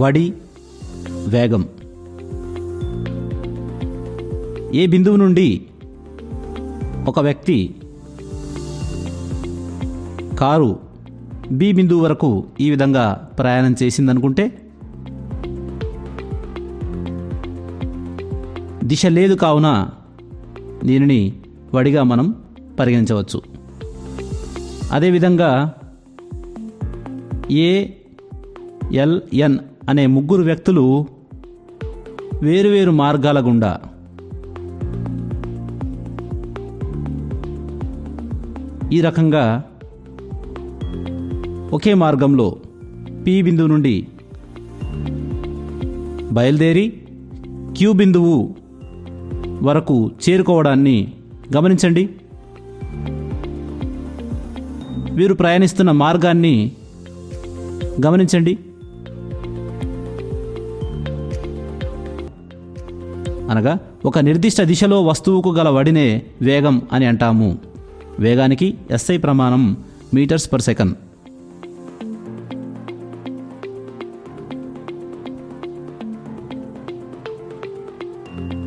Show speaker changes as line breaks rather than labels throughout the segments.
వడి వేగం. ఏ బిందువు నుండి ఒక వ్యక్తి కారు బి బిందువు వరకు ఈ విధంగా ప్రయాణం చేసిందనుకుంటే దిశ లేదు కావున దీనిని వడిగా మనం పరిగణించవచ్చు. అదేవిధంగా ఏ అనే ముగ్గురు వ్యక్తులు వేరువేరు మార్గాల గుండా ఈ రకంగా ఒకే మార్గంలో పి బిందువు నుండి బయలుదేరి క్యూ బిందువు వరకు చేరుకోవడాన్ని గమనించండి. వీరు ప్రయాణిస్తున్న మార్గాన్ని గమనించండి. అనగా ఒక నిర్దిష్ట దిశలో వస్తువుకు గల వడినే వేగం అని అంటాము. వేగానికి ఎస్ఐ ప్రమాణం మీటర్స్ పర్ సెకండ్.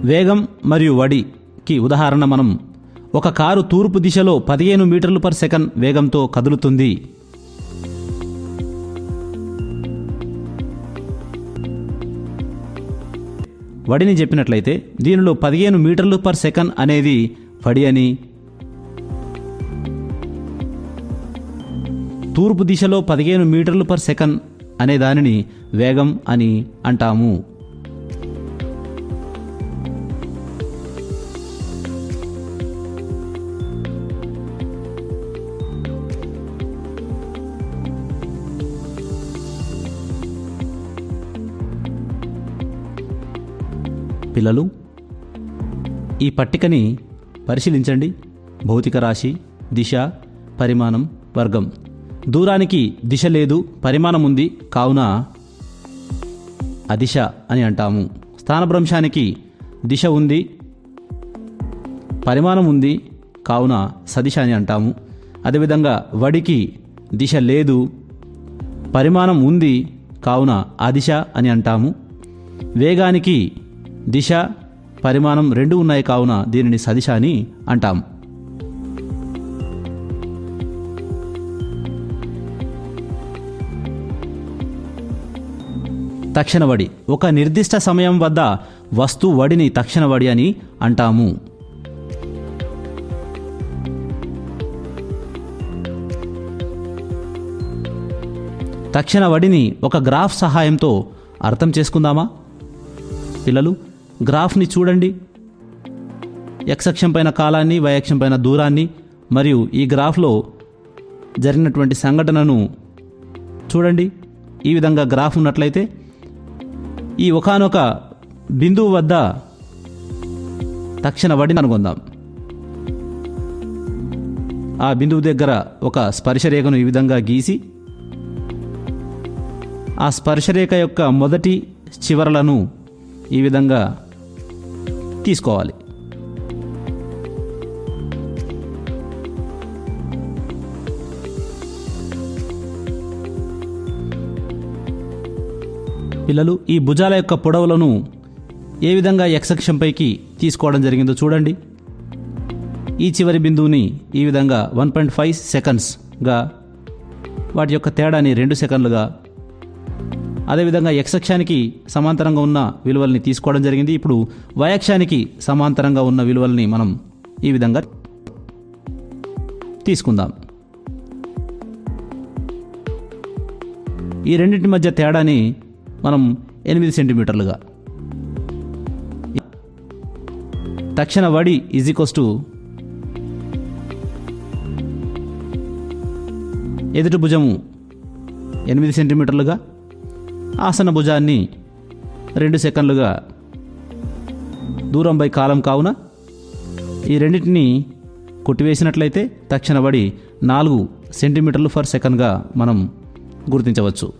వేగం మరియు వడికి ఉదాహరణ మనం ఒక కారు తూర్పు దిశలో పదిహేను మీటర్లు పర్ సెకండ్ వేగంతో కదులుతుంది. వడిని చెప్పినట్లయితే దీనిలో పదిహేను మీటర్లు పర్ సెకండ్ అనేది వడి అని. తూర్పు దిశలో పదిహేను మీటర్లు పర్ సెకండ్ అనే దానిని వేగం అని అంటాము. పిల్లలు? ఈ పట్టికని పరిశీలించండి. భౌతిక రాశి దిశ పరిమాణం వర్గం. దూరానికి దిశ లేదు పరిమాణం ఉంది కావున అదిశ అని అంటాము. స్థానభ్రంశానికి దిశ ఉంది పరిమాణం ఉంది కావున సదిశ అని అంటాము. అదేవిధంగా వడికి దిశ లేదు పరిమాణం ఉంది కావున అదిశ అని అంటాము. వేగానికి దిశ పరిమాణం రెండు ఉన్నాయి కావున దీనిని సదిశ అని అంటాం. తక్షణ వడి. ఒక నిర్దిష్ట సమయం వద్ద వస్తు వడిని తక్షణ వడి అని అంటాము. తక్షణ వడిని ఒక గ్రాఫ్ సహాయంతో అర్థం చేసుకుందామా? పిల్లలు గ్రాఫ్ని చూడండి. ఎక్సక్షం పైన కాలాన్ని వైయక్షం పైన దూరాన్ని మరియు ఈ గ్రాఫ్లో జరిగినటువంటి సంఘటనను చూడండి. ఈ విధంగా గ్రాఫ్ ఉన్నట్లయితే ఈ ఒకానొక బిందువు వద్ద తక్షణ వడిని అనుకుందాం ఆ బిందువు దగ్గర ఒక స్పర్శరేఖను ఈ విధంగా గీసి ఆ స్పర్శరేఖ యొక్క మొదటి చివరలను ఈ విధంగా తీసుకోవాలి. పిల్లలు ఈ భుజాల యొక్క పొడవులను ఏ విధంగా ఎక్సక్షంపైకి తీసుకోవడం జరిగిందో చూడండి. ఈ చివరి బిందువుని ఈ విధంగా వన్ పాయింట్ ఫైవ్ సెకండ్స్గా వాటి యొక్క తేడాని రెండు సెకండ్లుగా అదేవిధంగా యక్షక్షానికి సమాంతరంగా ఉన్న విలువల్ని తీసుకోవడం జరిగింది. ఇప్పుడు వయక్షానికి సమాంతరంగా ఉన్న విలువల్ని మనం ఈ విధంగా తీసుకుందాం. ఈ రెండింటి మధ్య తేడాని మనం ఎనిమిది సెంటీమీటర్లుగా. తక్షణ వడి ఈజ్ ఈక్వస్ టు ఎదుటి భుజము ఎనిమిది సెంటీమీటర్లుగా. ఆసన భుజాన్ని రెండు సెకండ్లుగా దూరం బై కాలం కావున ఈ రెండింటిని కొట్టివేసినట్లయితే తక్షణ పడి నాలుగు సెంటీమీటర్లు ఫర్ సెకండ్గా మనం గుర్తించవచ్చు.